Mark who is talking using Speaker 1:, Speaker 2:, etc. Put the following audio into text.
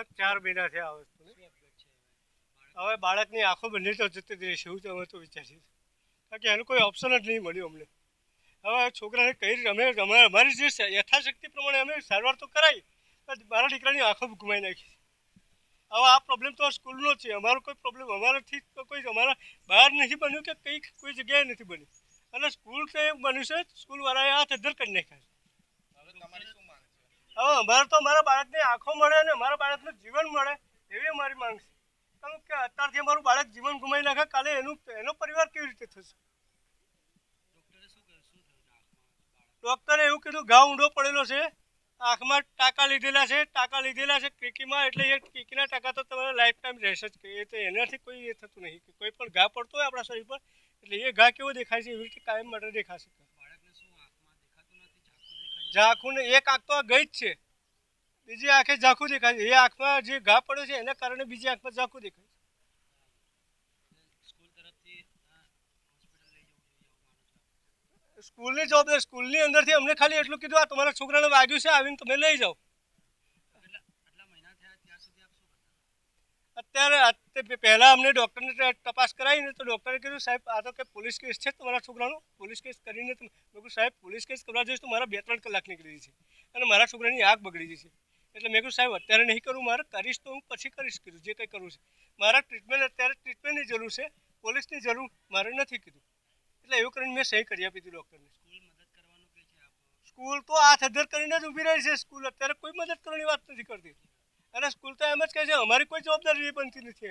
Speaker 1: લગભગ ચાર મહિના થયા આ વસ્તુને. હવે બાળકની આંખો બંને તો જતી જ રહેશે એવું તો અમે તો વિચારીએ કારણ કે એનું કોઈ ઓપ્શન જ નહીં મળ્યું અમને. હવે છોકરાને કઈ રીતે અમે અમે- અમારી જે યથાશક્તિ પ્રમાણે અમે સારવાર તો કરાવી મારા દીકરાની આંખો ગુમાવી નાખી. હવે આ પ્રોબ્લેમ તો સ્કૂલનો છે. અમારો કોઈ પ્રોબ્લેમ અમારાથી કોઈ અમારા બહાર નથી બન્યું કે કંઈ કોઈ જગ્યાએ નથી બન્યું. અને સ્કૂલ તો એમ બન્યું છે, સ્કૂલવાળાએ હાથ અધ્ધર કરી નાખ્યા છે.
Speaker 2: હવે
Speaker 1: અમારે તો મારા બાળકને આંખો મળે અને મારા બાળકનું જીવન મળે એવી અમારી માંગ છે. કારણ કે અત્યારથી અમારું બાળક જીવન ગુમાવી નાખે, કાલે એનું, એનો પરિવાર કેવી રીતે થશે? ડૉક્ટરે એવું કીધું, ઘા ઊંડો પડેલો છે, આંખમાં ટાંકા લીધેલા છે, ટાંકા લીધેલા છે, કીકીમાં, એટલે એ કીકીના ટાંકા તો તમારે લાઈફ ટાઈમ રહેશે જ. એ તો એનાથી કોઈ એ થતું નહીં કોઈ પણ ઘા પડતો હોય આપણા શરીર પર, એટલે એ ઘા કેવો દેખાય છે, એવી રીતે કાયમ માટે દેખાશે. ઝાંખું ને એક આંખ તો ગઈ જ છે. બીજી આંખે ઝાંખું દેખાય છે. એ આંખમાં જે ઘા પડ્યો છે એના કારણે બીજી આંખમાં ઝાંખું દેખાય છે. સ્કૂલની જવાબદારી સ્કૂલની અંદરથી અમને ખાલી એટલું કીધું આ તમારા છોકરાને વાગ્યું છે આવીને તમે લઈ જાઓ. અત્યારે અત્યારે પહેલાં અમને ડૉક્ટરને ત- તપાસ કરાવીને તો ડૉક્ટરે કીધું સાહેબ આ તો કે પોલીસ કેસ છે તમારા છોકરાનો પોલીસ કેસ કરીને મેં કીધું સાહેબ પોલીસ કેસ કરવા જઈશ તો મારા બે ત્રણ કલાક નીકળી જશે અને મારા છોકરાની આગ બગડી જશે. એટલે મેં કીધું સાહેબ અત્યારે નહીં કરું મારે કરીશ તો હું પછી કરીશ કીધું જે કંઈ કરવું છે. મારા ટ્રીટમેન્ટ અત્યારે ટ્રીટમેન્ટની જરૂર છે પોલીસની જરૂર મારે નથી કીધું. એટલે એવું કરીને મેં સહી કરી આપી હતી ડૉક્ટરને. સ્કૂલ તો હાથ થધર કરીને જ ઊભી રહી છે સ્કૂલ અત્યારે કોઈ મદદ કરવાની વાત નથી કરતી. અને સ્કૂલ તો એમ જ કહે છે અમારી કોઈ જવાબદારી બનતી નથી એમ.